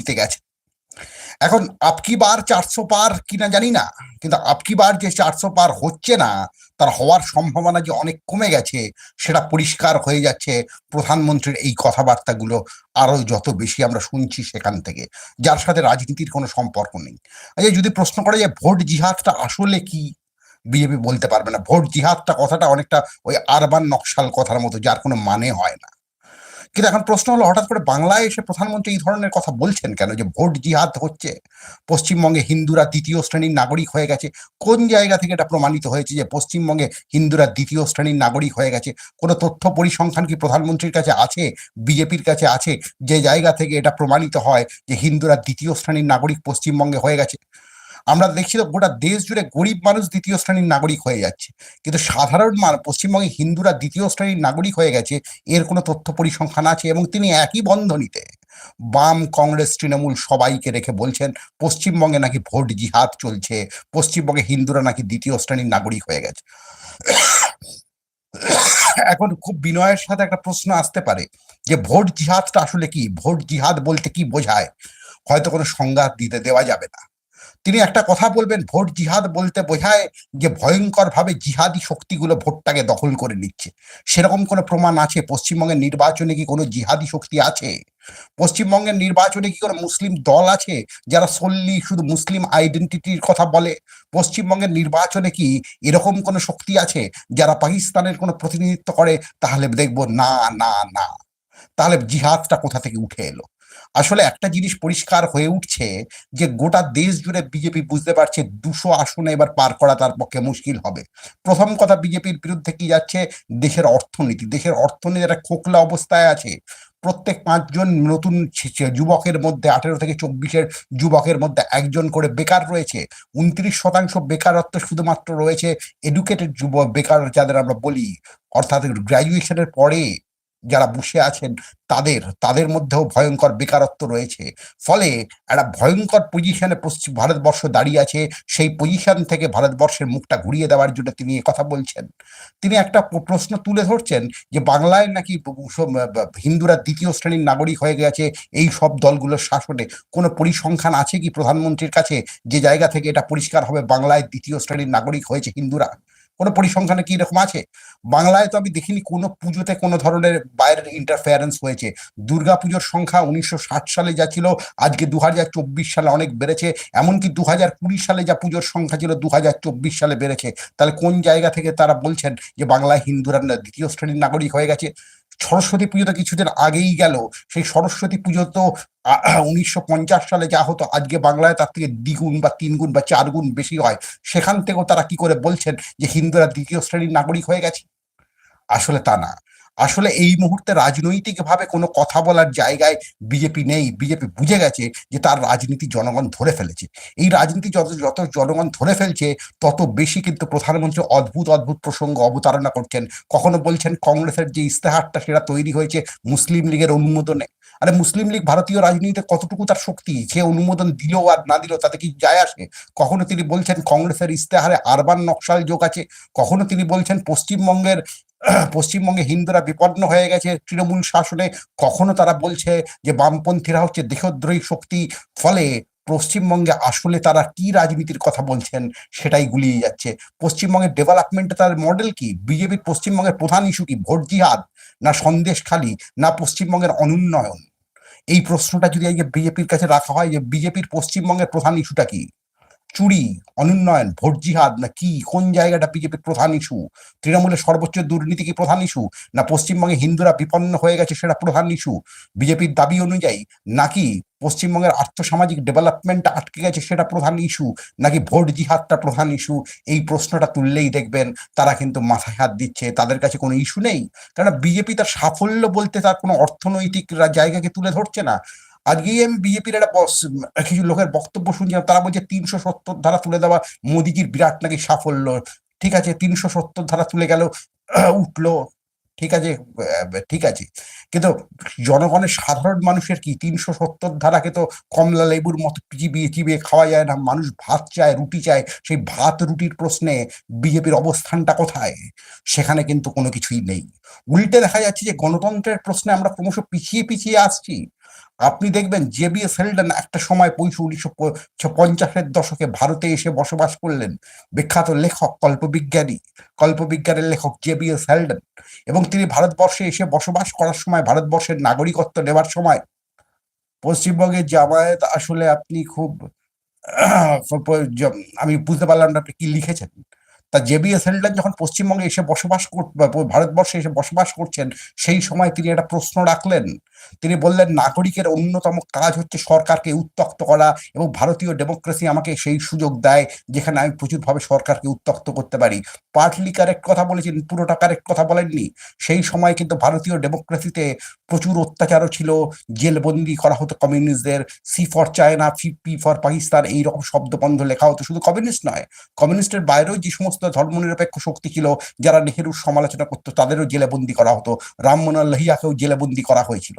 দিতে গেছে। এখন আপকি বার চারশো পার কিনা জানি না, কিন্তু আপকি বার যে চারশো পার হচ্ছে না, তার হওয়ার সম্ভাবনা যে অনেক কমে গেছে, সেটা পরিষ্কার হয়ে যাচ্ছে। প্রধানমন্ত্রীর এই কথাবার্তাগুলো আরও যত বেশি আমরা শুনছি সেখান থেকে, যার সাথে রাজনীতির কোনো সম্পর্ক নেই। আচ্ছা যদি প্রশ্ন করা যায় ভোট জিহাদটা আসলে কি, বিজেপি বলতে পারবে না। ভোট জিহাদটা কথাটা অনেকটা ওই আরবান নকশাল কথার মতো, যার কোনো মানে হয় না। কিন্তু এখন প্রশ্ন হলো, হঠাৎ করে বাংলায় এসে প্রধানমন্ত্রী এই ধরনের কথা বলছেন কেন? যে ভোট জিহাদ হচ্ছে, পশ্চিমবঙ্গে হিন্দুরা দ্বিতীয় শ্রেণির নাগরিক হয়ে গেছে, কোন জায়গা থেকে এটা প্রমাণিত হয়েছে যে পশ্চিমবঙ্গে হিন্দুরা দ্বিতীয় শ্রেণির নাগরিক হয়ে গেছে? কোনো তথ্য পরিসংখ্যান কি প্রধানমন্ত্রীর কাছে আছে, বিজেপির কাছে আছে, যে জায়গা থেকে এটা প্রমাণিত হয় যে হিন্দুরা দ্বিতীয় শ্রেণির নাগরিক পশ্চিমবঙ্গে হয়ে গেছে? আমরা দেখছি তো গোটা দেশ জুড়ে গরিব মানুষ দ্বিতীয় শ্রেণির নাগরিক হয়ে যাচ্ছে। কিন্তু সাধারণ পশ্চিমবঙ্গে হিন্দুরা দ্বিতীয় শ্রেণির নাগরিক হয়ে গেছে, এর কোনো তথ্য পরিসংখ্যান আছে এবং তিনি একই বন্ধনীতে। বাম, কংগ্রেস, তৃণমূল সবাইকে রেখে বলছেন, পশ্চিমবঙ্গে নাকি ভোট জিহাদ চলছে, পশ্চিমবঙ্গে হিন্দুরা নাকি দ্বিতীয় শ্রেণির নাগরিক হয়ে গেছে। এখন খুব বিনয়ের সাথে একটা প্রশ্ন আসতে পারে, যে ভোট জিহাদটা আসলে কি? ভোট জিহাদ বলতে কি বোঝায়? হয়তো কোনো সংজ্ঞা দিতে দেওয়া যাবে না। তিনি একটা কথা বলবেন, ভোট জিহাদ বলতে বোঝায় যে ভয়ঙ্কর ভাবে জিহাদি শক্তিগুলো ভোটটাকে দখল করে নিচ্ছে। সেরকম কোনো প্রমাণ আছে? পশ্চিমবঙ্গের নির্বাচনে কি কোনো জিহাদি শক্তি আছে? পশ্চিমবঙ্গের নির্বাচনে কি কোনো মুসলিম দল আছে যারা সল্লি শুধু মুসলিম আইডেন্টিটির কথা বলে? পশ্চিমবঙ্গের নির্বাচনে কি এরকম কোনো শক্তি আছে যারা পাকিস্তানের কোনো প্রতিনিধিত্ব করে? তাহলে দেখব না না না। তাহলে জিহাদটা কোথা থেকে উঠে এলো? আসলে একটা জিনিস পরিষ্কার হয়ে উঠছে যে গোটা দেশ জুড়ে বিজেপি বুঝতে পারছে দুশো আসনে এবার পার করা তার পক্ষে মুশকিল হবে। প্রথম কথা বিজেপির বিরুদ্ধে কি যাচ্ছে? দেশের অর্থনীতি। দেশের অর্থনীতি একটা খোকলা অবস্থায় আছে। প্রত্যেক পাঁচজন নতুন যুবকের মধ্যে, আঠেরো থেকে চব্বিশের যুবকের মধ্যে একজন করে বেকার রয়েছে। উনত্রিশ শতাংশ বেকারত্ব শুধুমাত্র রয়েছে এডুকেটেড যুব, বেকার যাদের আমরা বলি। অর্থাৎ গ্রাজুয়েশনের পরে যারা বসে আছেন, তাদের তাদের মধ্যেও ভয়ঙ্কর বেকারত্ব রয়েছে। ফলে একটা ভয়ঙ্কর পজিশনে পশ্চিম ভারতবর্ষ দাঁড়িয়ে আছে, সেই পজিশন থেকে ভারতবর্ষের মুখটা ঘুরিয়ে দেওয়ার জন্য তিনি কথা বলছেন। তিনি একটা প্রশ্ন তুলে ধরছেন যে বাংলায় নাকি হিন্দুরা দ্বিতীয় শ্রেণির নাগরিক হয়ে গেছে, এই সব দলগুলোর শাসনে কোনো পরিসংখ্যান আছে কি প্রধানমন্ত্রীর কাছে যে জায়গা থেকে এটা পরিষ্কার হবে বাংলায় দ্বিতীয় শ্রেণির নাগরিক হয়েছে হিন্দুরা? কোনো পরিসংখ্যানে কি এরকম আছে? বাংলায় তো আমি দেখিনি কোনো পুজোতে কোনো ধরনের বাইরের ইন্টারফেয়ারেন্স হয়েছে। দুর্গা পুজোর সংখ্যা উনিশশো ষাট সালে যা ছিল, আজকে দু হাজার চব্বিশ সালে অনেক বেড়েছে। এমনকি দু হাজার কুড়ি সালে যা পুজোর সংখ্যা ছিল দু হাজার চব্বিশ সালে বেড়েছে। তাহলে কোন জায়গা থেকে তারা বলছেন যে বাংলায় হিন্দুরা দ্বিতীয় শ্রেণির নাগরিক হয়ে গেছে? সরস্বতী পুজো তো কিছুদিন আগেই গেল। সেই সরস্বতী পুজো তো উনিশশো পঞ্চাশ সালে যা হতো, আজকে বাংলায় তার থেকে দ্বিগুণ বা তিনগুণ বা চার গুণ বেশি হয়। সেখান থেকেও তারা কি করে বলছেন যে হিন্দুরা দ্বিতীয় শ্রেণির নাগরিক হয়ে গেছে? আসলে তা না। আসলে এই মুহূর্তে রাজনৈতিকভাবে কোনো কথা বলার জায়গায় বিজেপি নেই, বিজেপি বুঝে গেছে যে তার রাজনীতি জনগণ ধরে ফেলেছে। এই রাজনীতি যত যত জনগণ ধরে ফেলছে, তত বেশি কিন্তু প্রধানমন্ত্রী অদ্ভুত অদ্ভুত প্রসঙ্গ অবতারণা করছেন। কখনো বলছেন কংগ্রেসের যে ইস্তেহারটা সেটা তৈরি হয়েছে মুসলিম লীগের অনুমোদনে। আরে মুসলিম লীগ ভারতীয় রাজনীতিতে কতটুকু তার শক্তি? সে অনুমোদন দিল আর না দিল, তাতে কি যায় আসে? কখনো তিনি বলছেন কংগ্রেসের ইস্তেহারে আরবান নকশাল যোগ আছে? কখনো তিনি বলছেন পশ্চিমবঙ্গের পশ্চিমবঙ্গে হিন্দুরা বিপন্ন হয়ে গেছে। তৃণমূল শাসনে কখনো তারা বলছে যে বামপন্থীরা হচ্ছে দেশদ্রোহী শক্তি। ফলে পশ্চিমবঙ্গে আসলে তারা কি রাজনীতির কথা বলছেন সেটাই গুলিয়ে যাচ্ছে। পশ্চিমবঙ্গের ডেভেলপমেন্টে তার মডেল কি? বিজেপির পশ্চিমবঙ্গের প্রধান ইস্যু কি? ভোট জিহাদ না সন্দেশখালী না পশ্চিমবঙ্গের অনুন্নয়ন? এই প্রশ্নটা যদি আজকে বিজেপির কাছে রাখা হয় যে বিজেপির পশ্চিমবঙ্গের প্রধান ইস্যুটা কি? চুরি, অনুন্নয়ন ভোট জিহাদ না কি, কোন জায়গাটা বিজেপির প্রধান ইস্যু? তৃণমূলের সর্বোচ্চ দুর্নীতি কি প্রধান ইস্যু? না পশ্চিমবঙ্গে হিন্দুরা বিপন্ন হয়ে গেছে সেটা প্রধান ইস্যু? বিজেপির দাবি অনুযায়ী, নাকি পশ্চিমবঙ্গের আর্থসামাজিক ডেভেলপমেন্ট আটকে গেছে সেটা প্রধান ইস্যু? নাকি ভোট জিহাদটা প্রধান ইস্যু? এই প্রশ্নটা তুললেই দেখবেন তারা কিন্তু মাথায় হাত দিচ্ছে, তাদের কাছে কোনো ইস্যু নেই। কারণ বিজেপি তার সাফল্য বলতে তার কোনো অর্থনৈতিক জায়গাকে তুলে ধরছে না। আজকেই আমি বিজেপির একটা কিছু লোকের বক্তব্য শুনছিলাম তারা বলছে তিনশো সত্তর ধারা তুলে দেওয়া মোদিজির বিরাট নাকি সাফল্য। ঠিক আছে, তিনশো সত্তর ধারা তুলে গেল উঠল। ঠিক আছে ঠিক আছে। কিন্তু জনগণের সাধারণ মানুষের কি? তিনশো সত্তর ধারাকে তো কমলা লেবুর মতো চিবিয়ে চিবিয়ে খাওয়া যায় না। মানুষ ভাত চায়, রুটি চায়। সেই ভাত, রুটির প্রশ্নে বিজেপির অবস্থানটা কোথায়? সেখানে কিন্তু কোনো কিছুই নেই। উল্টে দেখা যাচ্ছে যে গণতন্ত্রের প্রশ্নে আমরা ক্রমশ পিছিয়ে পিছিয়ে আসছি। আপনি দেখবেন জেবিএস হেলডন একটা সময় পঁয়ষট্টি উনিশশো পঞ্চাশের দশকে ভারতে এসে বসবাস করলেন বিখ্যাত লেখক, কল্পবিজ্ঞানী, কল্পবিজ্ঞানের লেখক জেবিএস হেলডন এবং তিনি ভারতবর্ষে এসে বসবাস করার সময় ভারতবর্ষের নাগরিকত্ব নেওয়ার সময় পশ্চিমবঙ্গের জামায়াত আসলে আপনি খুব আমি বুঝতে পারলাম না আপনি কি লিখেছেন। তা জেবিএস হেলডন যখন পশ্চিমবঙ্গে এসে বসবাস ভারতবর্ষে এসে বসবাস করছেন, সেই সময় তিনি একটা প্রশ্ন রাখলেন তিনি বললেন, নাগরিকের অন্যতম কাজ হচ্ছে সরকারকে উত্তক্ত করা এবং ভারতীয় ডেমোক্রেসি আমাকে সেই সুযোগ দেয় যেখানে আমি প্রচুরভাবে সরকারকে উত্তক্ত করতে পারি। পার্টলি কারেক্ট কথা বলেছেন, পুরোটা কারেক্ট কথা বলেননি। সেই সময় কিন্তু ভারতীয় ডেমোক্রেসিতে প্রচুর অত্যাচারও ছিল, জেলবন্দি করা হতো কমিউনিস্টদের, সি ফর চায়না ফি, পি ফর পাকিস্তান এইরকম শব্দবন্ধ লেখা হতো। শুধু কমিউনিস্ট নয়, কমিউনিস্টের বাইরেও যে সমস্ত ধর্মনিরপেক্ষ শক্তি ছিল, যারা নেহেরুর সমালোচনা করতো, তাদেরও জেলেবন্দি করা হতো। রামমোহন লাহিয়াকেও জেলেবন্দি করা হয়েছিল।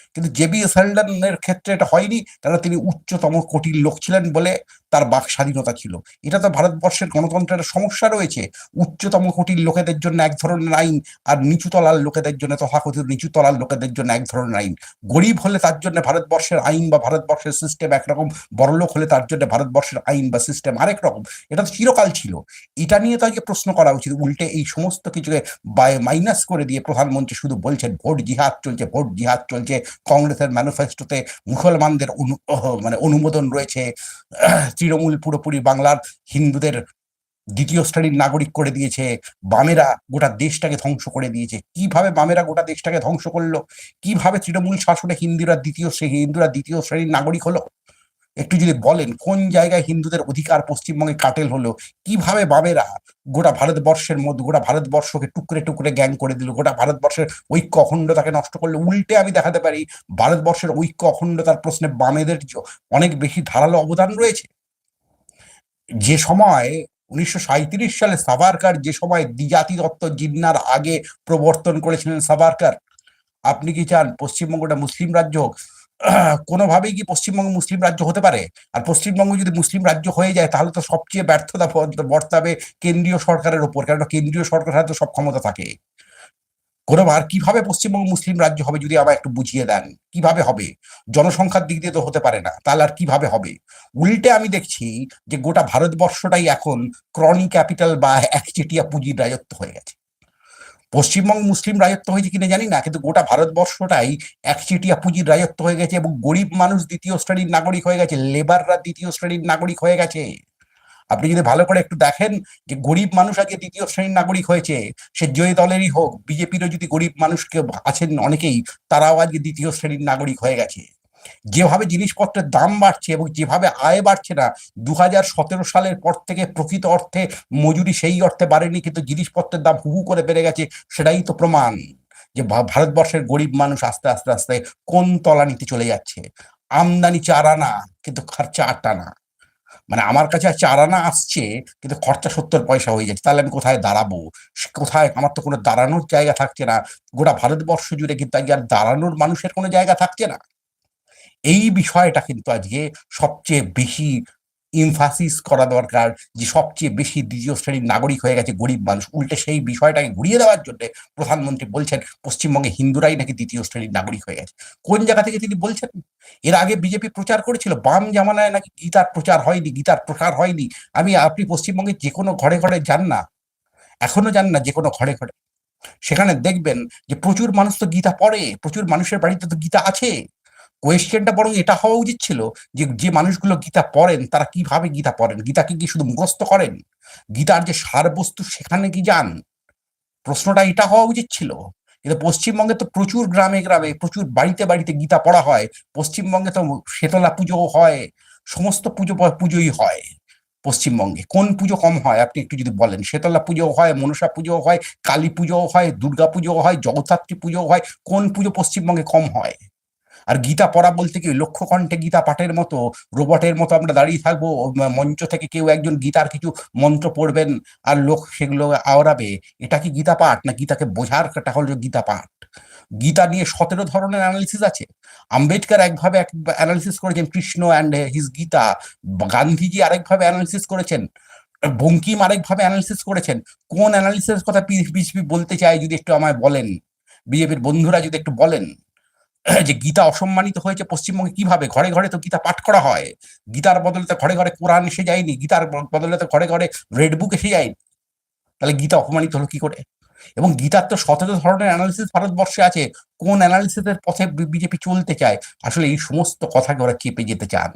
কিন্তু জেবি হেলডনের ক্ষেত্রে এটা হয়নি কারণ তিনি উচ্চতম কোটির লোক ছিলেন বলে তার বাক স্বাধীনতা ছিল। এটা তো ভারতবর্ষের গণতন্ত্রের সমস্যা রয়েছে। উচ্চতম কোটির লোকেদের জন্য এক ধরনের আইন আর নিচুতলার লোকেদের জন্য তথাকথিত নিচুতলার লোকেদের জন্য এক ধরনের আইন। গরিব হলে তার জন্য ভারতবর্ষের আইন বা ভারতবর্ষের সিস্টেম একরকম বড়লোক হলে তার জন্য ভারতবর্ষের আইন বা সিস্টেম আরেক রকম। এটা তো চিরকাল ছিল। এটা নিয়ে তাকে প্রশ্ন করা উচিত। উল্টে এই সমস্ত কিছুকে মাইনাস করে দিয়ে প্রধানমন্ত্রী শুধু বলছেন, ভোট জিহাদ চলছে, ভোট জিহাদ চলছে। কংগ্রেসের ম্যানিফেস্টোতে মুসলমানদের মানে অনুমোদন রয়েছে। তৃণমূল পুরোপুরি বাংলার হিন্দুদের দ্বিতীয় শ্রেণির নাগরিক করে দিয়েছে। বামেরা গোটা দেশটাকে ধ্বংস করে দিয়েছে। কীভাবে বামেরা গোটা দেশটাকে ধ্বংস করল? কীভাবে তৃণমূল শাসনে হিন্দুরা দ্বিতীয় হিন্দুরা দ্বিতীয় শ্রেণির নাগরিক হলো? একটু যদি বলেন, কোন জায়গায় হিন্দুদের অধিকার পশ্চিমবঙ্গে কাটেল হলো? কীভাবে বামেরা গোটা ভারতবর্ষের মধ্যে, গোটা ভারতবর্ষকে টুকরে টুকরে গ্যাং করে দিল? গোটা ভারতবর্ষের ঐক্য অখণ্ডতাকে নষ্ট করলে? উল্টে আমি দেখাতে পারি, ভারতবর্ষের ঐক্য অখণ্ডতার প্রশ্নে বামেদের অনেক বেশি ধারালো অবদান রয়েছে। যে সময় উনিশশো সাঁইত্রিশ সালে সাভারকার, যে সময় দ্বিজাতি জিন্নার আগে প্রবর্তন করেছিলেন সাভারকার, আপনি কি চান পশ্চিমবঙ্গটা মুসলিম রাজ্য হোক? কোনোভাবেই কি পশ্চিমবঙ্গ মুসলিম রাজ্য হতে পারে? আর পশ্চিমবঙ্গ যদি মুসলিম রাজ্য হয়ে যায়, তাহলে তো সবচেয়ে ব্যর্থতা বর্তাবে কেন্দ্রীয় সরকারের ওপর। কেননা কেন্দ্রীয় সরকার হাতে সব ক্ষমতা থাকে। কোনোবার কীভাবে পশ্চিমবঙ্গ মুসলিম রাজ্য হবে যদি আবার একটু বুঝিয়ে দেন? কীভাবে হবে? জনসংখ্যার দিক দিয়ে তো হতে পারে না। তাহলে আর কীভাবে হবে? উল্টে আমি দেখছি যে গোটা ভারতবর্ষটাই এখন ক্রনি ক্যাপিটাল বা একচেটিয়া পুঁজির রাজত্ব হয়ে গেছে। পশ্চিমবঙ্গ মুসলিম রাজত্ব হয়েছে কিনা জানি না, কিন্তু গোটা ভারতবর্ষটাই একচেটিয়া পুঁজির রাজত্ব হয়ে গেছে এবং গরিব মানুষ দ্বিতীয় শ্রেণির নাগরিক হয়ে গেছে, লেবাররা দ্বিতীয় শ্রেণির নাগরিক হয়ে গেছে। আপনি যদি ভালো করে একটু দেখেন যে গরিব মানুষ আজকে দ্বিতীয় শ্রেণির নাগরিক হয়েছে, সে যে দলেরই হোক, বিজেপিরও যদি গরিব মানুষ কেউ আছেন অনেকেই, তারাও আজকে দ্বিতীয় শ্রেণির নাগরিক হয়ে গেছে। যেভাবে জিনিসপত্রের দাম বাড়ছে এবং যেভাবে আয় বাড়ছে না দু হাজার সতেরো সালের পর থেকে প্রকৃত অর্থে মজুরি সেই অর্থে বাড়েনি, কিন্তু জিনিসপত্রের দাম হুহু করে বেড়ে গেছে, সেটাই তো প্রমাণ যে ভারতবর্ষের গরিব মানুষ আস্তে আস্তে আস্তে কোন তলানিতে চলে যাচ্ছে। আমদানি চার আনা কিন্তু খরচা আট আনা মানে আমার কাছে চার আনা আসছে, কিন্তু খরচা সত্তর পয়সা হয়ে যাচ্ছে, তাহলে আমি কোথায় দাঁড়াবো? কোথায়? আমার তো কোনো দাঁড়ানোর জায়গা থাকছে না। গোটা ভারতবর্ষ জুড়ে কিন্তু আর দাঁড়ানোর মানুষের কোনো জায়গা থাকছে না। এই বিষয়টা কিন্তু আজকে সবচেয়ে বেশি ইনফাসিস করা দরকার যে সবচেয়ে বেশি দ্বিতীয় শ্রেণির নাগরিক হয়ে গেছে গরিব মানুষ। উল্টে সেই বিষয়টাকে ঘুরিয়ে দেওয়ার জন্য প্রধানমন্ত্রী বলছেন, পশ্চিমবঙ্গে হিন্দুরাই নাকি দ্বিতীয় শ্রেণির নাগরিক হয়ে গেছে। কোন জায়গা থেকে তিনি বলছেন? এর আগে বিজেপি প্রচার করেছিল, বাম জামানায় নাকি গীতার প্রচার হয়নি, গীতার প্রসার হয়নি। আমি, আপনি পশ্চিমবঙ্গে যে কোনো ঘরে ঘরে যান না, এখনও যান না যে কোনো ঘরে ঘরে। সেখানে দেখবেন যে প্রচুর মানুষ তো গীতা পড়ে, প্রচুর মানুষের বাড়িতে তো গীতা আছে। কোয়েশ্চেনটা বরং এটা হওয়া উচিত ছিল যে যে মানুষগুলো গীতা পড়েন, তারা কীভাবে গীতা পড়েন? গীতাকে কি শুধু মুখস্থ করেন? গীতার যে সারবস্তু সেখানে কি যান? প্রশ্নটা এটা হওয়া উচিত ছিল। কিন্তু পশ্চিমবঙ্গে তো প্রচুর গ্রামে গ্রামে, প্রচুর বাড়িতে বাড়িতে গীতা পড়া হয়। পশ্চিমবঙ্গে তো শীতলা পুজোও হয়, সমস্ত পুজো পুজোই হয় পশ্চিমবঙ্গে। কোন পুজো কম হয়, আপনি একটু যদি বলেন? শীতলা পুজো হয়, মনসা পুজো হয়, কালী পুজোও হয়, দুর্গা পুজো হয়, জগদ্ধাত্রী পুজো হয়, কোন পুজো পশ্চিমবঙ্গে কম হয়? আর গীতা পড়া বলতে কি লক্ষ্য কণ্ঠে গীতা পাঠের মতো, রোবটের মতো আমরা দাঁড়িয়ে থাকব মঞ্চ থেকে কেউ একজন গীতার কিছু মন্ত্র পড়বেন আর লোক সেগুলো আওড়াবে, এটা কি গীতা পাঠ? না গীতাকে বোঝার একটা হলো গীতা পাঠ। গীতা নিয়ে সতেরো ধরনের অ্যানালিসিস আছে। আম্বেদকর একভাবে এক অ্যানালিসিস করেছেন কৃষ্ণ অ্যান্ড হিজ গীতা, গান্ধীজি আরেকভাবে অ্যানালিসিস করেছেন, বঙ্কিম আরেকভাবে অ্যানালিসিস করেছেন। কোন অ্যানালিসিস কথা বিজেপি বলতে চাই যদি একটু আমায় বলেন? বিজেপির বন্ধুরা যদি একটু বলেন। যে গীতা অসম্মানিত হয়েছে পশ্চিমবঙ্গে কীভাবে? ঘরে ঘরে তো গীতা পাঠ করা হয়। গীতার বদলে তো ঘরে ঘরে কোরআন এসে যায়নি। গীতার বদলে তো ঘরে ঘরে রেড বুক এসে যায়নি। তাহলে গীতা অপমানিত হলো কি করে? এবং গীতার তো শতত ধরনের অ্যানালিসিস ভারতবর্ষে আছে। কোন অ্যানালিসিসের পথে বিজেপি চলতে চায়? আসলে এই সমস্ত কথাকে ওরা চেপে যেতে চান।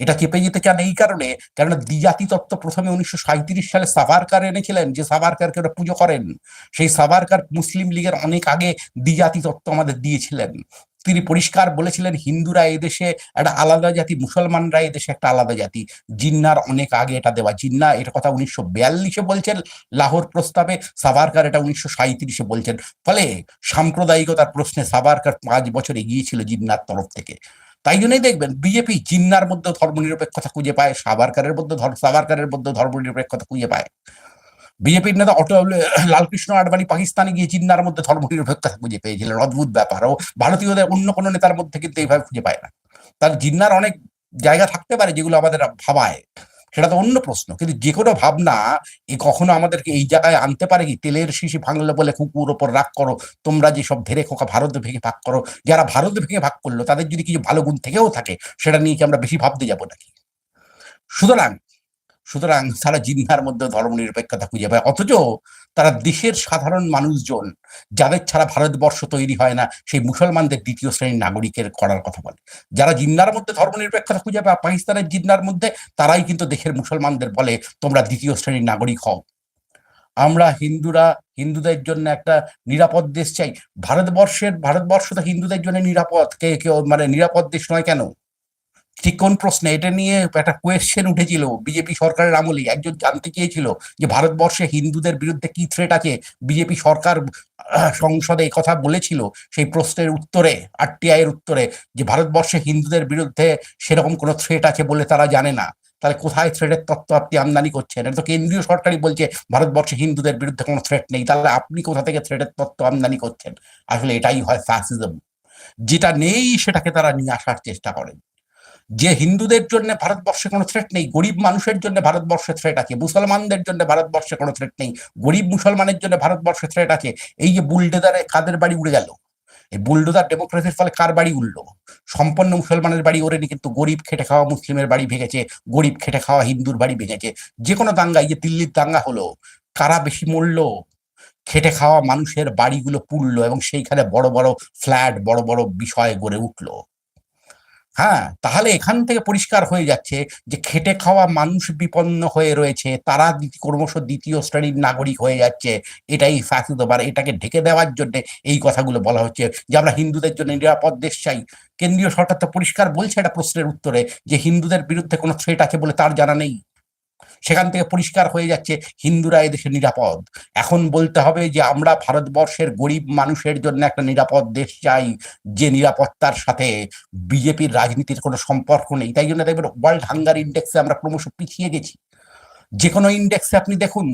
এটা চেপে যেতে চান এই কারণে, কেননা দ্বিজাতি তত্ত্ব প্রথমে উনিশশো সাঁত্রিশ সালে সাভারকার এনেছিলেন, যে সাভারকারকে ওরা পুজো করেন। সেই সাভারকার মুসলিম লীগের অনেক আগে দ্বিজাতি তত্ত্ব আমাদের দিয়েছিলেন। তিনি পরিষ্কার বলেছিলেন, হিন্দুরা এদেশে একটা আলাদা জাতি, মুসলমানরা এদেশে একটা আলাদা জাতি। জিন্নার অনেক আগে এটা দেওয়া। জিন্না এটা কথা উনিশশো বিয়াল্লিশে বলছেন, লাহোর প্রস্তাবে সাভারকার এটা উনিশশো সাঁত্রিশে বলছেন। ফলে সাম্প্রদায়িকতার প্রশ্নে সাভারকার পাঁচ বছর এগিয়েছিল জিন্নার তরফ থেকে। তাই জন্যই দেখবেন, বিজেপি জিন্নার মধ্যে ধর্মনিরপেক্ষতা খুঁজে পায়, সাভারকারের মধ্যে সাভারকারের মধ্যে ধর্মনিরপেক্ষতা খুঁজে পায়। বিজেপির নেতা অটো লালকৃষ্ণ আডবাণী পাকিস্তানে গিয়ে চিন্নার মধ্যে ধর্মনিরপেক্ষতা খুঁজে পেয়েছিলেন অদ্ভুত ব্যাপার ও ভারতীয়দের অন্য কোনো নেতার মধ্যে কিন্তু এইভাবে খুঁজে পায় না। তার জিন্নার অনেক জায়গা থাকতে পারে যেগুলো আমাদের ভাবায়। সেটা তো অন্য প্রশ্ন। কিন্তু যে কোনো ভাবনা এ কখনো আমাদেরকে এই জায়গায় আনতে পারে কি? তেলের শিশি ভাঙলে বলে কুকুর ওপর রাগ করো। তোমরা যে সব ধেরে খোকা ভারত ভেঙে ভাগ করো, যারা ভারত ভেঙে ভাগ করল, তাদের যদি কিছু ভালো গুণ থেকেও থাকে, সেটা নিয়ে কি আমরা বেশি ভাবতে যাব নাকি? সুতরাং সুতরাং তারা জিন্নার মধ্যে ধর্মনিরপেক্ষতা খুঁজে পায়। অথচ তারা দেশের সাধারণ মানুষজন, যাদের ছাড়া ভারতবর্ষ তৈরি হয় না, সেই মুসলমানদের দ্বিতীয় শ্রেণির নাগরিকের করার কথা বলে। যারা জিন্নার মধ্যে ধর্মনিরপেক্ষতা খুঁজে পায়, পাকিস্তানের জিন্নার মধ্যে, তারাই কিন্তু দেশের মুসলমানদের বলে, তোমরা দ্বিতীয় শ্রেণির নাগরিক হও। আমরা হিন্দুরা, হিন্দুদের জন্য একটা নিরাপদ দেশ চাই। ভারতবর্ষের, ভারতবর্ষ তো হিন্দুদের জন্য নিরাপদ। কে, কেউ মানে নিরাপদ দেশ নয় কেন? কোন প্রশ্নে, এটা নিয়ে একটা কোয়েশ্চেন উঠেছিল বিজেপি সরকারের আমলে একজন জানতে চেয়েছিল যে ভারতবর্ষে হিন্দুদের বিরুদ্ধে কি থ্রেট আছে? বিজেপি সরকার সংসদে কথা বলেছিল সেই প্রশ্নের উত্তরে আরটিআই এর উত্তরে, যে ভারতবর্ষে হিন্দুদের বিরুদ্ধে সেরকম কোনো থ্রেট আছে বলে তারা জানে না। তাহলে কোথায় থ্রেটের তত্ত্ব আপনি আমদানি করছেন? এটা তো কেন্দ্রীয় সরকারই বলছে ভারতবর্ষে হিন্দুদের বিরুদ্ধে কোনো থ্রেট নেই। তাহলে আপনি কোথা থেকে থ্রেটের তত্ত্ব আমদানি করছেন? আসলে এটাই হয় ফ্যাসিজম যেটা নেই সেটাকে তারা নিয়ে আসার চেষ্টা করেন। যে হিন্দুদের জন্য ভারতবর্ষে কোনো থ্রেট নেই, গরিব মানুষের জন্য ভারতবর্ষে থ্রেট আছে, মুসলমানদের জন্য ভারতবর্ষে কোনো থ্রেট নেই, গরিব মুসলমানের জন্য ভারতবর্ষে থ্রেট আছে। এই যে বুলডেদারে কাদের বাড়ি উড়ে গেল? এই বুলডোজার ডেমোক্রেসির ফলে কার বাড়ি উঠল সম্পন্ন মুসলমানের বাড়ি ওরেনি কিন্তু গরিব খেটে খাওয়া মুসলিমের বাড়ি ভেঙেছে, গরিব খেটে খাওয়া হিন্দুর বাড়ি ভেঙেছে। যে কোনো দাঙ্গা এই যে দিল্লির দাঙ্গা হলো, কারা বেশি মরল? খেটে খাওয়া মানুষের বাড়িগুলো পুড়লো এবং সেইখানে বড় বড় ফ্ল্যাট, বড় বড় বিষয় গড়ে উঠল। হ্যাঁ তাহলে এখান থেকে পরিষ্কার হয়ে যাচ্ছে যে খেটে খাওয়া মানুষ বিপন্ন হয়ে রয়েছে, তারা ক্রমশ দ্বিতীয় শ্রেণির নাগরিক হয়ে যাচ্ছে। এটাই ফ্যাসিদবার এটাকে ঢেকে দেওয়ার জন্য এই কথাগুলো বলা হচ্ছে যে আমরা হিন্দুদের জন্য নিরাপদ দেশ চাই। কেন্দ্রীয় সরকার তো পরিষ্কার বলছে এটা প্রশ্নের উত্তরে যে হিন্দুদের বিরুদ্ধে কোনো থ্রেট আছে বলে তার জানা নেই। সেখান থেকে পরিষ্কার হয়ে যাচ্ছে, হিন্দুরা এদেশে নিরাপদ। এখন বলতে হবে যে, আমরা ভারতবর্ষের গরিব মানুষের জন্য একটা নিরাপদ দেশ চাই, যে নিরাপত্তার সাথে বিজেপির রাজনীতির কোনো সম্পর্ক নেই। তাই জন্য দেখবেন ওয়ার্ল্ড হাঙ্গার ইন্ডেক্সে আমরা ক্রমশ পিছিয়ে গেছি। যে কোনো ইন্ডেক্সে আপনি দেখুন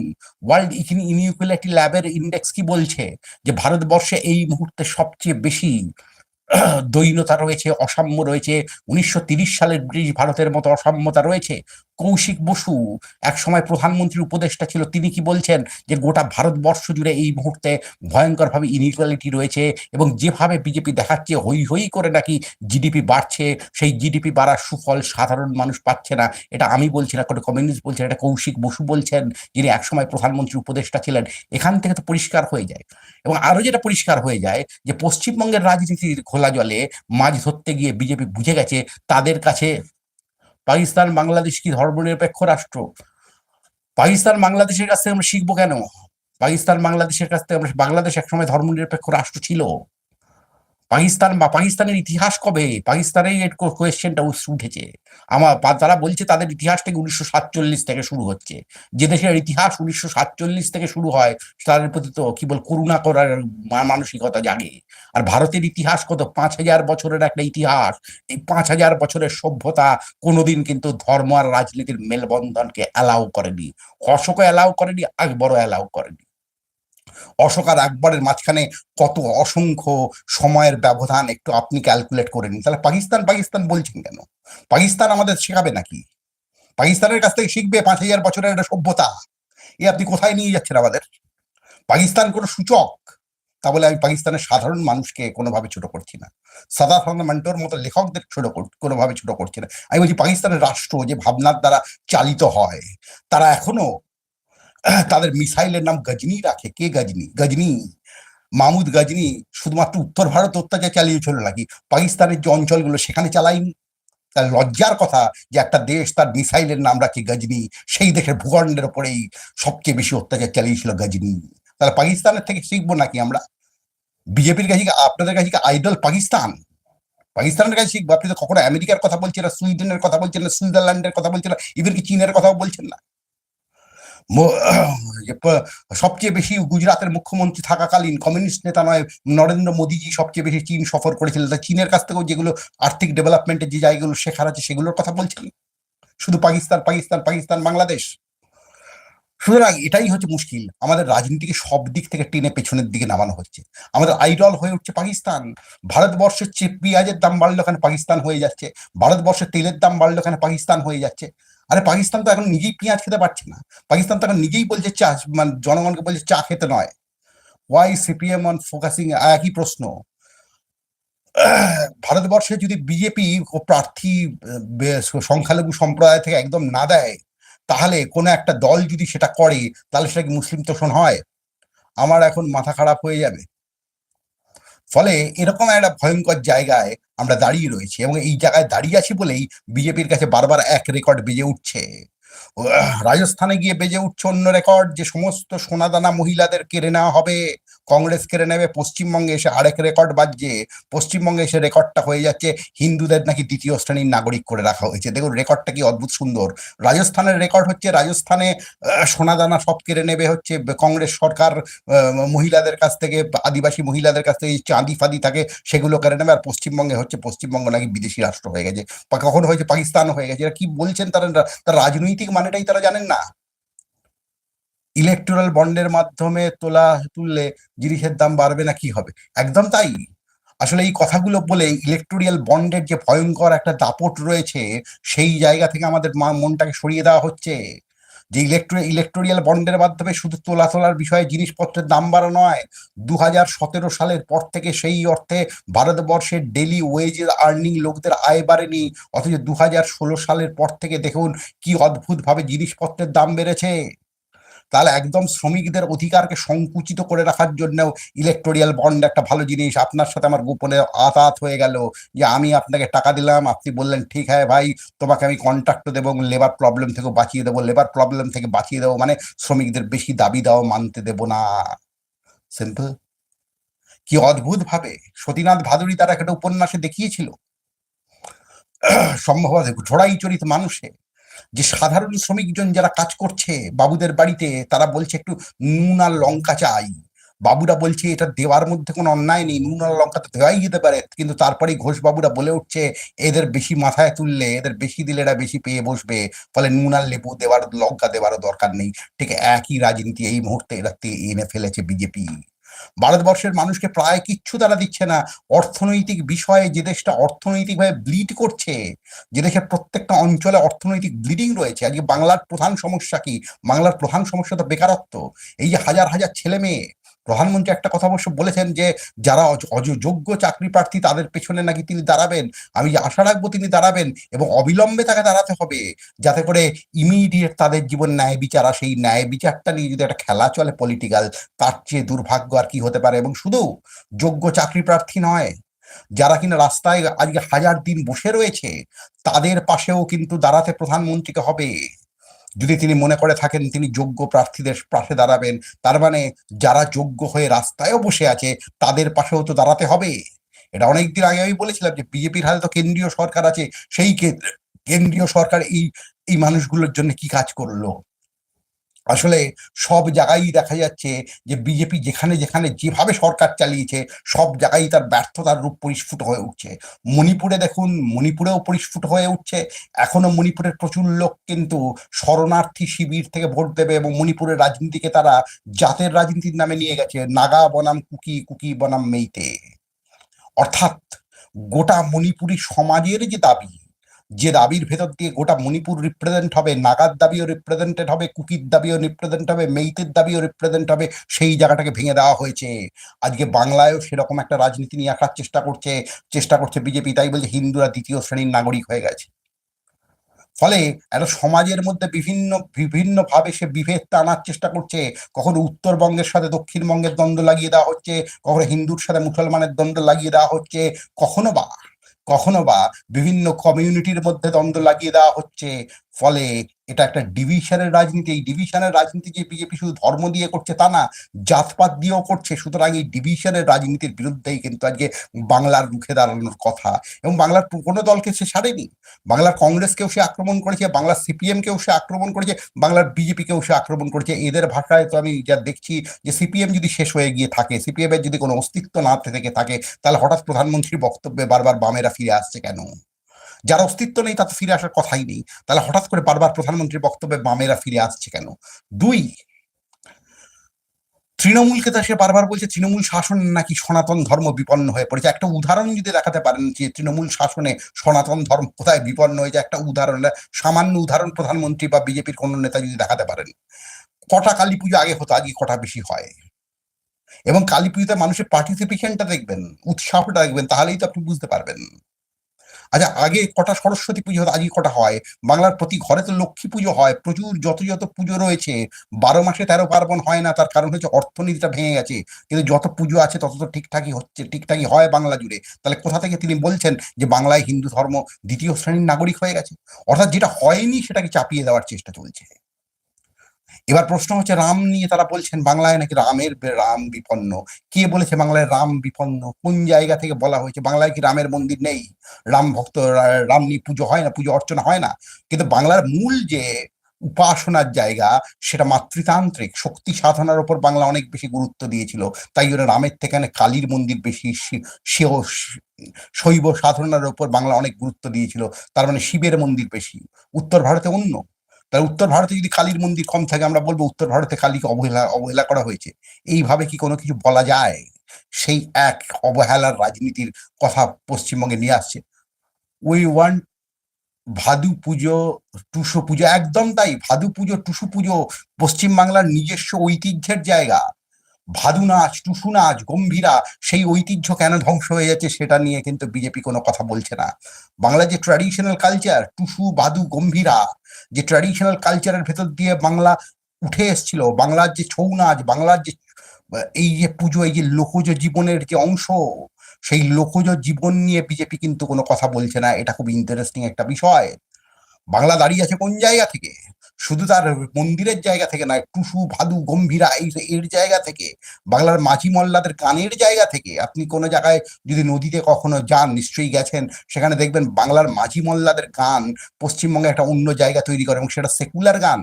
ওয়ার্ল্ড ইনইকুয়ালিটি ল্যাবের ইন্ডেক্স কি বলছে? যে ভারতবর্ষে এই মুহূর্তে সবচেয়ে বেশি দৈনতা রয়েছে, অসাম্য রয়েছে। উনিশশো সালের ব্রিটিশ ভারতের মতো অসাম্যতা রয়েছে। কৌশিক বসু এক সময় প্রধানমন্ত্রীর উপদেষ্টা ছিল, তিনি কি বলছেন যে, গোটা ভারতবর্ষ জুড়ে এই মুহূর্তে ভয়ঙ্করভাবে ইনইকুয়ালিটি রয়েছে এবং যেভাবে বিজেপি দেখাচ্ছে হই হই করে নাকি জিডিপি বাড়ছে, সেই জিডিপি বাড়ার সুফল সাধারণ মানুষ পাচ্ছে না। এটা আমি বলছি না, কোনো কমিউনিস্ট বলছেন এটা কৌশিক বসু বলছেন, যিনি একসময় প্রধানমন্ত্রীর উপদেষ্টা ছিলেন। এখান থেকে তো পরিষ্কার হয়ে যায়। এবং আরও যেটা পরিষ্কার হয়ে যায়, যে পশ্চিমবঙ্গের রাজনীতির খোলা জলে মাছ ধরতে গিয়ে বিজেপি বুঝে গেছে তাদের কাছে পাকিস্তান বাংলাদেশ কি ধর্মনিরপেক্ষ রাষ্ট্র? পাকিস্তান বাংলাদেশের কাছ থেকে আমরা শিখব কেন? পাকিস্তান বাংলাদেশের কাছ থেকে আমরা বাংলাদেশ একসময় ধর্মনিরপেক্ষ রাষ্ট্র ছিল। পাকিস্তান বা পাকিস্তানের ইতিহাস কবে? পাকিস্তানেই কোয়েশ্চেনটা উঠেছে। আমার তারা বলছে তাদের ইতিহাস থেকে উনিশশো সাতচল্লিশ থেকে শুরু হচ্ছে। যে দেশের ইতিহাস উনিশশো সাতচল্লিশ থেকে শুরু হয়, তাদের প্রতি তো কি বল, করুণা করার মানসিকতা জাগে। আর ভারতের ইতিহাস কত? পাঁচ হাজার বছরের একটা ইতিহাস। এই পাঁচ হাজার বছরের সভ্যতা কোনোদিন কিন্তু ধর্ম আর রাজনীতির মেলবন্ধনকে অ্যালাউ করেনি। অশোকও অ্যালাউ করেনি, আকবরও অ্যালাউ করেনি। অশোক আর আকবরের মাঝখানে কত অসংখ্য সময়ের ব্যবধান একটু আপনি ক্যালকুলেট করে নিন। তাহলে পাকিস্তান পাকিস্তান বলছেন কেন? পাকিস্তান আমাদের শেখাবে নাকি? পাকিস্তানের কাছ থেকে শিখবে পাঁচ হাজার বছরের একটা সভ্যতা। এ আপনি কোথায় নিয়ে যাচ্ছেন আমাদের? পাকিস্তান কোনো সূচক? তা বলে আমি পাকিস্তানের সাধারণ মানুষকে কোনোভাবে ছোট করছি না। সাদাত মান্টোর মতো লেখকদের ছোট কোনোভাবে ছোট করছি না। আমি বলছি পাকিস্তানের রাষ্ট্র যে ভাবনার দ্বারা চালিত হয়, তারা এখনও তাদের মিসাইলের নাম গজনি রাখে। কে গজনি? গজনি? মাহমুদ গজনি শুধুমাত্র উত্তর ভারত অত্যাচার চালিয়েছিল নাকি? পাকিস্তানের যে অঞ্চলগুলো সেখানে চালায়নি? তার লজ্জার কথা যে একটা দেশ তার মিসাইলের নাম রাখে গজনি, সেই দেশের ভূখণ্ডের ওপরেই সবচেয়ে বেশি অত্যাচার চালিয়েছিল গজনি। তাহলে পাকিস্তানের থেকে শিখব নাকি আমরা? বিজেপির কাছে আপনাদের কাছে আইডল পাকিস্তান? পাকিস্তানের কাছে শিখব। আপনি তো কখনো আমেরিকার কথা বলছেন না, সুইডেনের কথা বলছেন না, সুইজারল্যান্ডের কথা বলছেন না ইভেন কি চীনের কথাও বলছেন না? সবচেয়ে বেশি গুজরাতের মুখ্যমন্ত্রী থাকাকালীন কমিউনিস্ট নেতা নয়, নরেন্দ্র মোদীজি সবচেয়ে বেশি চীন সফর করেছিলেন। তা চীনের কাছ থেকেও যেগুলো আর্থিক ডেভেলপমেন্টের যে জায়গাগুলো শেখার আছে সেগুলোর কথা বলছেন? শুধু পাকিস্তান পাকিস্তান পাকিস্তান, বাংলাদেশ? সুতরাং এটাই হচ্ছে মুশকিল। আমাদের রাজনীতিকে সব দিক থেকে টেনে পেছনের দিকে নামানো হচ্ছে। আমাদের আইডল হয়ে উঠছে পাকিস্তান। ভারতবর্ষের চেয়ে পেঁয়াজের দাম বাড়লো ওখানে পাকিস্তান হয়ে যাচ্ছে? ভারতবর্ষের তেলের দাম বাড়লো ওখানে পাকিস্তান হয়ে যাচ্ছে? আরে পাকিস্তান তো এখন নিজেই পেঁয়াজ খেতে পারছে না। পাকিস্তান তো এখন নিজেই বলছে চা মানে জনগণকে বলছে চা খেতে নয়। ওয়াই সিপিএম অন ফোকাসিং একই প্রশ্ন। ভারতবর্ষে যদি বিজেপি ও প্রার্থী সংখ্যালঘু সম্প্রদায় থেকে একদম না দেয়, তাহলে কোনো একটা দল যদি সেটা করে, তাহলে সেটা কি মুসলিম তোষণ হয়? আমার এখন মাথা খারাপ হয়ে যাবে। ফলে এরকম একটা ভয়ঙ্কর জায়গায় আমরা দাঁড়িয়ে রয়েছি এবং এই জায়গায় দাঁড়িয়ে আছি বলেই বিজেপির কাছে বারবার এক রেকর্ড বেজে উঠছে। রাজস্থানে গিয়ে বেজে উঠছে অন্য রেকর্ড যে সমস্ত সোনাদানা মহিলাদের কেড়ে নেওয়া হবে। কংগ্রেস কেড়ে নেবে, পশ্চিমবঙ্গে এসে আরেক রেকর্ড বাজছে, পশ্চিমবঙ্গে এসে রেকর্ডটা হয়ে যাচ্ছে, হিন্দুদের নাকি দ্বিতীয় শ্রেণির নাগরিক করে রাখা হয়েছে। দেখুন রেকর্ডটা কি অদ্ভুত সুন্দর। রাজস্থানের রেকর্ড হচ্ছে, রাজস্থানে সোনাদানা সব কেড়ে নেবে হচ্ছে, কংগ্রেস সরকার মহিলাদের কাছ থেকে, আদিবাসী মহিলাদের কাছ থেকে চাঁদি ফাঁদি থাকে, সেগুলো কেড়ে নেবে, আর পশ্চিমবঙ্গে হচ্ছে, পশ্চিমবঙ্গ নাকি বিদেশি রাষ্ট্র হয়ে গেছে। কখনো হয়েছে? পাকিস্তান হয়ে গেছে। এরা কি বলছেন তারা? তার রাজনৈতিক মানেটাই তারা জানেন না। ইলেকটোরাল বন্ডের মাধ্যমে তোলা, তুললে জিনিসের দাম বাড়বে না, কি হবে? একদম তাই। আসলে এই কথাগুলো বলে ইলেকটোরিয়াল বন্ডের যে ভয়ঙ্কর একটা দাপট রয়েছে, সেই জায়গা থেকে আমাদের মনটাকে সরিয়ে দেওয়া হচ্ছে। যে ইলেকট্রো ইলেকটোরিয়াল বন্ডের মাধ্যমে শুধু তোলা তোলার বিষয়ে জিনিসপত্রের দাম বাড়া নয় দু হাজার সতেরো সালের পর থেকে সেই অর্থে ভারতবর্ষের ডেলি ওয়েজের আর্নিং লোকদের আয় বাড়েনি, অথচ দু হাজার ষোলো সালের পর থেকে দেখুন কি অদ্ভুতভাবে জিনিসপত্রের দাম বেড়েছে। তাহলে একদম শ্রমিকদের অধিকারকে সংকুচিত করে রাখার জন্যও ইলেকটোরিয়াল বন্ড একটা ভালো জিনিস। আপনার সাথে আমার গোপনে আতাত হয়ে গেল যে আমি আপনাকে টাকা দিলাম, আপনি বললেন, ঠিক হ্যাঁ ভাই, তোমাকে আমি কন্ট্রাক্ট দেবো লেবার প্রবলেম থেকে বাঁচিয়ে দেবো লেবার প্রবলেম থেকে বাঁচিয়ে দেবো মানে শ্রমিকদের বেশি দাবি দাও মানতে দেবো না। সিম্পল কি অদ্ভুত ভাবে সতীনাথ ভাদুরী তারা একটা উপন্যাসে দেখিয়েছিল। সম্ভবত ঝোড়াই চরিত মানুষে যে সাধারণ শ্রমিকজন যারা কাজ করছে বাবুদের বাড়িতে, তারা বলছে একটু নুন আর লঙ্কা চাই। বাবুরা বলছে এটা দেওয়ার মধ্যে কোনো অন্যায় নেই, নুন আর লঙ্কা তো দেওয়াই যেতে পারে। কিন্তু তারপরে ঘোষ বাবুরা বলে উঠছে, এদের বেশি মাথায় তুললে, এদের বেশি দিলে এরা বেশি পেয়ে বসবে। ফলে নুন আর লেবু দেওয়ার, লঙ্কা দেওয়ারও দরকার নেই। ঠিক একই রাজনীতি এই মুহূর্তে এরা এনে ফেলেছে বিজেপি। ভারতবর্ষের মানুষকে প্রায় কিচ্ছু তারা দিচ্ছে না। অর্থনৈতিক বিষয়ে যে দেশটা অর্থনৈতিকভাবে ব্লিড করছে, যে দেশের প্রত্যেকটা অঞ্চলে অর্থনৈতিক ব্লিডিং রয়েছে, আজকে বাংলার প্রধান সমস্যা কি? বাংলার প্রধান সমস্যা তো বেকারত্ব। এই যে হাজার হাজার ছেলে মেয়ে প্রধানমন্ত্রী একটা কথা অবশ্য বলেছেন যে, যারা অজ- অজ- যোগ্য চাকরি প্রার্থী তাদের পেছনে নাকি তিনি দাঁড়াবেন। আমি আশা রাখব তিনি দাঁড়াবেন এবং অবিলম্বে তাকে দাঁড়াতে হবে যাতে করে ইমিডিয়েট তাদের জীবন ন্যায় বিচার আসে এই ন্যায় বিচারটা নিয়ে যদি একটা খেলা চলে পলিটিক্যাল তার চেয়ে দুর্ভাগ্য আর কি হতে পারে। এবং শুধু যোগ্য চাকরি প্রার্থী নয়, যারা কিনা রাস্তায় আজকে হাজার দিন বসে রয়েছে, তাদের পাশেও কিন্তু দাঁড়াতে প্রধানমন্ত্রীকে হবে। যদি তিনি মনে করে থাকেন তিনি যোগ্য প্রার্থীদের পাশে দাঁড়াবেন, তার মানে যারা যোগ্য হয়ে রাস্তায়ও বসে আছে, তাদের পাশেও তো দাঁড়াতে হবে। এটা অনেকদিন আগে আমি বলেছিলাম যে বিজেপির হাতে তো কেন্দ্রীয় সরকার আছে, সেই কেন্দ্রীয় সরকার এই এই মানুষগুলোর জন্য কি কাজ করল? আসলে সব জায়গায় দেখা যাচ্ছে যে বিজেপি যেখানে যেখানে যেভাবে সরকার চালিয়েছে, সব জায়গায় তার ব্যর্থতার রূপ পরিস্ফুট হয়ে উঠছে। মণিপুরে দেখুন, মণিপুরেও পরিস্ফুট হয়ে উঠছে। এখনও মণিপুরের প্রচুর লোক কিন্তু শরণার্থী শিবির থেকে ভোট দেবে এবং মণিপুরের রাজনীতিকে তারা জাতের রাজনীতির নামে নিয়ে গেছে। নাগা বনাম কুকি কুকি বনাম মেইতে। অর্থাৎ গোটা মণিপুরি সমাজের যে দাবি যে দাবির ভেতর দিয়ে গোটা মণিপুর রিপ্রেজেন্ট হবে নাগার দাবিও রিপ্রেজেন্টেড হবে, কুকির দাবিও রিপ্রেজেন্ট হবে, মেইতের দাবিও রিপ্রেজেন্ট হবে, সেই জায়গাটাকে ভেঙে দেওয়া হয়েছে। আজকে বাংলায়ও সেরকম একটা রাজনীতি নিয়ে আসার চেষ্টা করছে চেষ্টা করছে বিজেপি, তাই বলছে হিন্দুরা দ্বিতীয় শ্রেণির নাগরিক হয়ে গেছে। ফলে একটা সমাজের মধ্যে বিভিন্ন বিভিন্ন ভাবে সে বিভেদটা আনার চেষ্টা করছে। কখনো উত্তরবঙ্গের সাথে দক্ষিণবঙ্গের দ্বন্দ্ব লাগিয়ে দেওয়া হচ্ছে, কখনো হিন্দুর সাথে মুসলমানের দ্বন্দ্ব লাগিয়ে দেওয়া হচ্ছে, কখনো বা কখনো বা বিভিন্ন কমিউনিটির মধ্যে দ্বন্দ্ব লাগিয়ে দেওয়া হচ্ছে ফলে এটা একটা ডিভিশনের রাজনীতি। এই ডিভিশনের রাজনীতি যে বিজেপি শুধু ধর্ম দিয়ে করছে তা না, জাতপাত দিয়েও করছে। সুতরাং এই ডিভিশনের রাজনীতির বিরুদ্ধেই কিন্তু আজকে বাংলার রুখে দাঁড়ানোর কথা। এবং বাংলার কোনো দলকে সে ছাড়েনি বাংলার কংগ্রেসকেও সে আক্রমণ করেছে, বাংলার সিপিএম কেও সে আক্রমণ করেছে, বাংলার বিজেপি কেও সে আক্রমণ করেছে। এদের ভাষায় তো আমি যা দেখছি যে সিপিএম যদি শেষ হয়ে গিয়ে থাকে সিপিএমের যদি কোনো অস্তিত্ব না থেকে থাকে, তাহলে হঠাৎ প্রধানমন্ত্রীর বক্তব্যে বারবার বামেরা ফিরে আসছে কেন? যার অস্তিত্ব নেই তাতে ফিরে আসার কথাই নেই। তাহলে হঠাৎ করে বারবার প্রধানমন্ত্রীর বক্তব্যে বামেরা ফিরে আসছে কেন? দুই, তৃণমূলকে তা সে বারবার বলছে, তৃণমূল শাসন নাকি সনাতন ধর্ম বিপন্ন হয়ে পড়েছে? একটা উদাহরণ যদি দেখাতে পারেন যে তৃণমূল শাসনে সনাতন ধর্ম কোথায় বিপন্ন হয়েছে, একটা উদাহরণ সামান্য উদাহরণ প্রধানমন্ত্রী বা বিজেপির কোন নেতা যদি দেখাতে পারেন। কটা কালী পুজো আগে হতো, আগে কটা বেশি হয়? এবং কালী পুজোতে মানুষের পার্টিসিপেশনটা দেখবেন, উৎসাহটা দেখবেন, তাহলেই তো আপনি বুঝতে পারবেন। আচ্ছা আগে কটা সরস্বতী পুজো হতো আজকে কটা হয়? বাংলার প্রতি ঘরে তো লক্ষ্মী পুজো হয়, প্রচুর যত যত পুজো রয়েছে, বারো মাসে তেরো পার্বণ হয় না, তার কারণ হচ্ছে অর্থনীতিটা ভেঙে গেছে। কিন্তু যত পুজো আছে, তত তো ঠিকঠাকই হচ্ছে, ঠিকঠাকই হয় বাংলা জুড়ে। তাহলে কোথা থেকে তিনি বলছেন যে বাংলায় হিন্দু ধর্ম দ্বিতীয় শ্রেণির নাগরিক হয়ে গেছে? অর্থাৎ যেটা হয়নি, সেটাকে চাপিয়ে দেওয়ার চেষ্টা চলছে। এবার প্রশ্ন হচ্ছে, রাম নিয়ে তারা বলছেন বাংলায় নাকি রামের রাম বিপন্ন? কে বলেছে বাংলায় রাম বিপন্ন? কোন জায়গা থেকে বলা হয়েছে বাংলায় কি রামের মন্দির নেই? রাম ভক্ত, রাম নিয়ে পুজো হয় না, পুজো অর্চনা হয় না? কিন্তু বাংলার মূল যে উপাসনার জায়গা, সেটা মাতৃতান্ত্রিক, শক্তি সাধনার উপর বাংলা অনেক বেশি গুরুত্ব দিয়েছিল। তাই জন্য রামের থেকে কালীর মন্দির বেশি শৈব সাধনার উপর বাংলা অনেক গুরুত্ব দিয়েছিল। তার মানে শিবের মন্দির বেশি। উত্তর ভারতে অন্য। তাহলে উত্তর ভারতে যদি কালীর মন্দির কম থাকে, আমরা বলব উত্তর ভারতে কালীকে অবহেলা অবহেলা করা হয়েছে। এইভাবে কি কোনো কিছু বলা যায়? সেই এক অবহেলার রাজনীতির কথা পশ্চিমবঙ্গে নিয়ে আসছে। উই ওয়ান্ট ভাদু পুজো, টুসু পুজো, একদম তাই। ভাদু পুজো, টুসু পুজো পশ্চিমবাংলার নিজস্ব ঐতিহ্যের জায়গা। ভাদু নাচ, টুসু নাচ, গম্ভীরা, সেই ঐতিহ্য কেন ধ্বংস হয়ে যাচ্ছে সেটা নিয়ে কিন্তু বিজেপি কোনো কথা বলছে না। বাংলার যে ট্র্যাডিশনাল কালচার টুসু, ভাদু, গম্ভীরা যে ট্র্যাডিশনাল কালচারের ভেতর দিয়ে বাংলা উঠে এসছিল, বাংলার যে ছৌ নাচ, বাংলার যে, এই যে পুজো, এই যে লোকজ জীবনের যে অংশ, সেই লোকজ জীবন নিয়ে বিজেপি কিন্তু কোনো কথা বলছে না, এটা খুব ইন্টারেস্টিং একটা বিষয়। বাংলা দাঁড়িয়ে আছে কোন জায়গা থেকে? শুধু তার মন্দিরের জায়গা থেকে নয়, টুসু, ভাদু, গম্ভীরা, এই এর জায়গা থেকে, বাংলার মাঝি মল্লাদের গানের জায়গা থেকে, আপনি কোনো জায়গায় যদি নদীতে কখনো যান, নিশ্চয়ই গেছেন, সেখানে দেখবেন বাংলার মাঝি মল্লাদের গান পশ্চিমবঙ্গে একটা অন্য জায়গা তৈরি করে, এবং সেটা সেকুলার গান।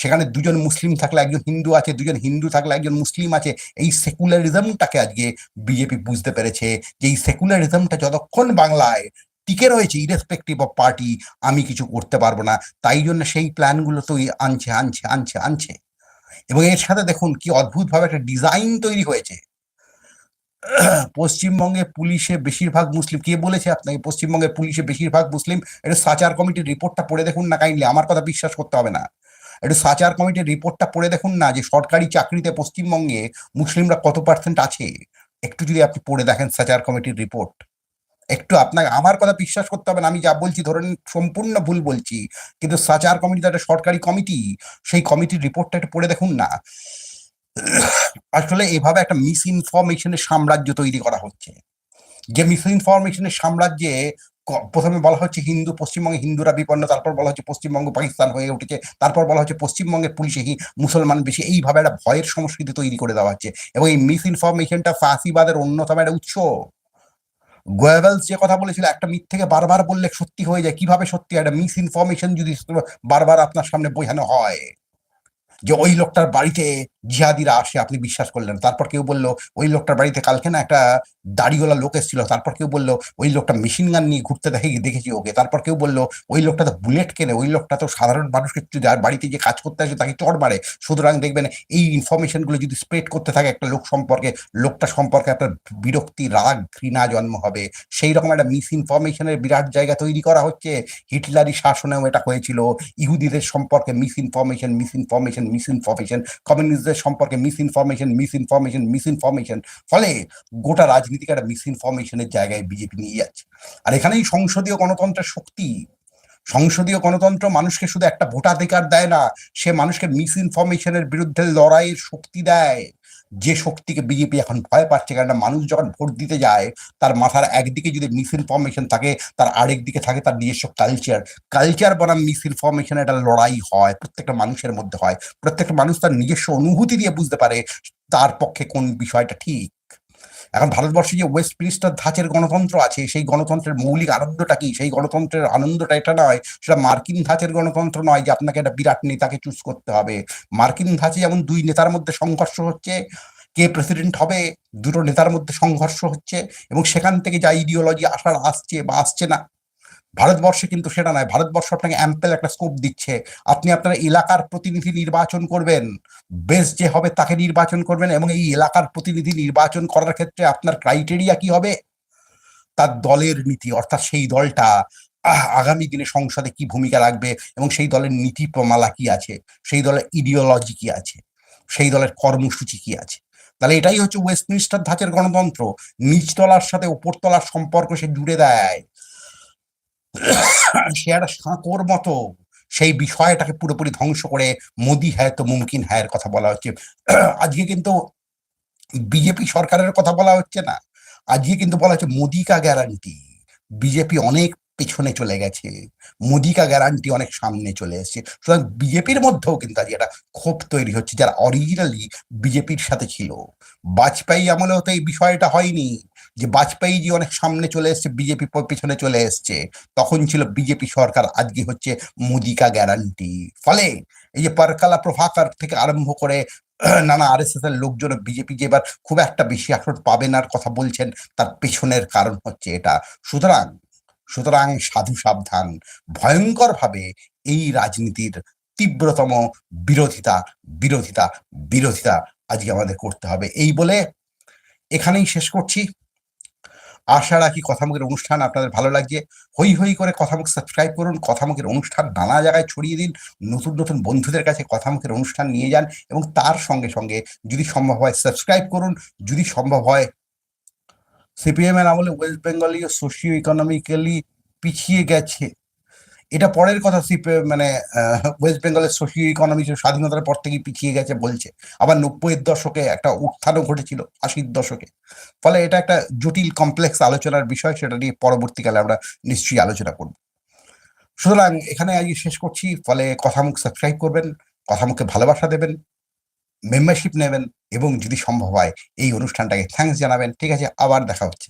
সেখানে দুজন মুসলিম থাকলে একজন হিন্দু আছে, দুজন হিন্দু থাকলে একজন মুসলিম আছে, এই সেকুলারিজমটাকে আজকে বিজেপি বুঝতে পেরেছে, যে এই সেকুলারিজমটা যতক্ষণ বাংলায় টিকে রয়েছে ইরেসপেক্টিভ অফ পার্টি আমি কিছু করতে পারব না। তাই জন্য সেই প্ল্যানগুলো তো আনছে আনছে আনছে আনছে। এবং এর সাথে দেখুন কি অদ্ভুতভাবে একটা ডিজাইন তৈরি হয়েছে। পশ্চিমবঙ্গে পুলিশে বেশিরভাগ মুসলিম, কে বলেছে আপনাকে? পশ্চিমবঙ্গের পুলিশে বেশিরভাগ মুসলিম এটা সাচার কমিটির রিপোর্টটা পড়ে দেখুন না কাইন্ডলি আমার কথা বিশ্বাস করতে হবে না। একটু সাচার কমিটির রিপোর্টটা পড়ে দেখুন না যে সরকারি চাকরিতে পশ্চিমবঙ্গে মুসলিমরা কত পার্সেন্ট আছে? একটু যদি আপনি পড়ে দেখেন সাচার কমিটির রিপোর্ট একটু আপনাকে, আমার কথা বিশ্বাস করতে হবে না। আমি যা বলছি ধরেন, সম্পূর্ণ ভুল বলছি। কিন্তু সাচার কমিটি তো একটা সরকারি কমিটি। সেই কমিটির রিপোর্টটা একটু পড়ে দেখুন না। আসলে এভাবে একটা মিস ইনফরমেশনের সাম্রাজ্য তৈরি করা হচ্ছে। যে মিস ইনফরমেশনের সাম্রাজ্যে প্রথমে বলা হচ্ছে হিন্দু, পশ্চিমবঙ্গে হিন্দুরা বিপন্ন, তারপর বলা হচ্ছে পশ্চিমবঙ্গ পাকিস্তান হয়ে উঠেছে, তারপর বলা হচ্ছে পশ্চিমবঙ্গের পুলিশে মুসলমান বেশি। এইভাবে একটা ভয়ের সংস্কৃতি তৈরি করে দেওয়া হচ্ছে। এবং এই মিস ইনফরমেশনটা ফাঁসিবাদের অন্যতম একটা উৎস। গোয়েভেলস যে কথা বলেছিল, একটা মিথ থেকে বারবার বললে সত্যি হয়ে যায়। কীভাবে সত্যি একটা মিস ইনফরমেশন যদি বারবার আপনার সামনে বোঝানো হয়। যে ওই লোকটার বাড়িতে জিহাদিরা আসে, আপনি বিশ্বাস করলেন। তারপর কেউ বলল, ওই লোকটার বাড়িতে কালকে না একটা দাড়িওয়ালা লোক এসেছিল। তারপর কেউ বলল, ওই লোকটা মেশিন গান নিয়ে ঘুরতে দেখে, দেখেছি ওকে। তারপর কেউ বলল, ওই লোকটা তো বুলেট কেনে, ওই লোকটা তো সাধারণ মানুষকে একটু যার বাড়িতে যে কাজ করতে আসে তাকে চড় মারে। সুতরাং দেখবেন, এই ইনফরমেশনগুলো যদি স্প্রেড করতে থাকে একটা লোক সম্পর্কে, লোকটা সম্পর্কে আপনার বিরক্তি, রাগ, ঘৃণা জন্ম হবে। সেই রকম একটা মিস ইনফরমেশনের বিরাট জায়গা তৈরি করা হচ্ছে। হিটলারি শাসনেও এটা হয়েছিল। ইহুদিদের সম্পর্কে misinformation misinformation misinformation কমিউনিস্টদের সম্পর্কে misinformation misinformation misinformation ফলে গোটা রাজনীতিকে একটা মিস ইনফরমেশনের জায়গায় বিজেপি নিয়ে যাচ্ছে। আর এখানেই সংসদীয় গণতন্ত্রের শক্তি। সংসদীয় গণতন্ত্র মানুষকে শুধু একটা ভোটাধিকার দেয় না, সে মানুষকে মিস ইনফরমেশনের বিরুদ্ধে লড়াইয়ের শক্তি দেয়। যে শক্তিকে বিজেপি এখন ভয় পাচ্ছে, কেননা মানুষ যখন ভোট দিতে যায়, তার মাথার একদিকে যদি মিস ইনফরমেশন থাকে, তার আরেক দিকে থাকে তার নিজস্ব কালচার কালচার বনাম মিস ইনফরমেশন একটা লড়াই হয়, প্রত্যেকটা মানুষের মধ্যে হয়। প্রত্যেকটা মানুষ তার নিজস্ব অনুভূতি দিয়ে বুঝতে পারে, তার পক্ষে কোন বিষয়টা ঠিক। এখন ভারতবর্ষে যে ওয়েস্ট মিনিস্টার ধাঁচের গণতন্ত্র আছে, সেই গণতন্ত্রের মৌলিক আনন্দটা কি? সেই গণতন্ত্রের আনন্দটা এটা নয়, সেটা মার্কিন ধাঁচের গণতন্ত্র নয় যে আপনাকে একটা বিরাট নেতাকে চুজ করতে হবে। মার্কিন ধাঁচে যেমন দুই নেতার মধ্যে সংঘর্ষ হচ্ছে, কে প্রেসিডেন্ট হবে, দুটো নেতার মধ্যে সংঘর্ষ হচ্ছে এবং সেখান থেকে যা ইডিওলজি আসার আসছে বা আসছে না ভারতবর্ষে কিন্তু সেটা নয়। ভারতবর্ষ আপনাকে অ্যাম্পেল একটা স্কোপ দিচ্ছে। আপনি আপনার এলাকার প্রতিনিধি নির্বাচন করবেন। বেশ যে হবে তাকে নির্বাচন করবেন এবং এই এলাকার প্রতিনিধি নির্বাচন করার ক্ষেত্রে আপনার ক্রাইটেরিয়া কি হবে? তার দলের নীতি, অর্থাৎ সেই দলটা আগামী দিনে সংসদে কি ভূমিকা রাখবে এবং সেই দলের নীতি প্রমালা কি আছে? সেই দলের ইডিওলজি কি আছে? সেই দলের কর্মসূচি কি আছে? তাহলে এটাই হচ্ছে ওয়েস্টমিনিস্টার ধাঁচের গণতন্ত্র। নিচতলার সাথে উপরতলার সম্পর্ক সে জুড়ে দেয়। সে একটা সাঁকোর মতো সেই বিষয়টাকে পুরোপুরি ধ্বংস করে মোদি হ্যায় তো মুমকিন হ্যায়ের কথা বলা হচ্ছে। আজকে কিন্তু বিজেপি সরকারের কথা বলা হচ্ছে না। আজকে কিন্তু বলা হচ্ছে মোদি কা গ্যারান্টি বিজেপি অনেক পেছনে চলে গেছে। মোদি কা গ্যারান্টি অনেক সামনে চলে এসেছে। সুতরাং বিজেপির মধ্যেও কিন্তু আজকে একটা ক্ষোভ তৈরি হচ্ছে, যারা অরিজিনালি বিজেপির সাথে ছিল। বাজপেয়ী আমলেও তো এই বিষয়টা হয়নি। যে বাজপেয়ী যে অনেক সামনে চলে এসছে, বিজেপি পেছনে চলে এসছে। তখন ছিল বিজেপি সরকার, আজকে হচ্ছে মোদিকা গ্যারান্টি ফলে এই যে পারকালা প্রভাকার থেকে আরম্ভ করে নানা আর এস এস এর লোকজন বিজেপি যে এবার খুব একটা বেশি আসন পাবে না কথা বলছেন, তার পেছনের কারণ হচ্ছে এটা। সুতরাং সুতরাং সাধু সাবধান ভয়ঙ্কর ভাবে এই রাজনীতির তীব্রতম বিরোধিতা বিরোধিতা বিরোধিতা আজকে আমাদের করতে হবে। এই বলে এখানেই শেষ করছি। আশা রাখি কথামুখের অনুষ্ঠান আপনাদের ভালো লাগছে। হই হই করে কথামুখ সাবস্ক্রাইব করুন, কথামুখের অনুষ্ঠান নানা জায়গায় ছড়িয়ে দিন, নতুন নতুন বন্ধুদের কাছে কথামুখের অনুষ্ঠান নিয়ে যান এবং তার সঙ্গে সঙ্গে যদি সম্ভব হয় সাবস্ক্রাইব করুন, যদি সম্ভব হয় সিপিএম এর আমলে ওয়েস্ট বেঙ্গলীয় সোশিও ইকোনমিক্যালি পিছিয়ে গেছে। এটা পরের কথা মানে ওয়েস্ট বেঙ্গলের সোশিও ইকোনমি স্বাধীনতার পর থেকেই পিছিয়ে গেছে বলছে। আবার নব্বইয়ের দশকে একটা উত্থানও ঘটেছিল, আশির দশকে। ফলে এটা একটা জটিল কমপ্লেক্স আলোচনার বিষয়, সেটা নিয়ে পরবর্তীকালে আমরা নিশ্চয়ই আলোচনা করব। সুতরাং এখানে আজকে শেষ করছি। ফলে কথামুখ সাবস্ক্রাইব করবেন, কথামুখে ভালোবাসা দেবেন মেম্বারশিপ নেবেন এবং যদি সম্ভব হয়, এই অনুষ্ঠানটাকে থ্যাঙ্কস জানাবেন। ঠিক আছে, আবার দেখা হচ্ছে।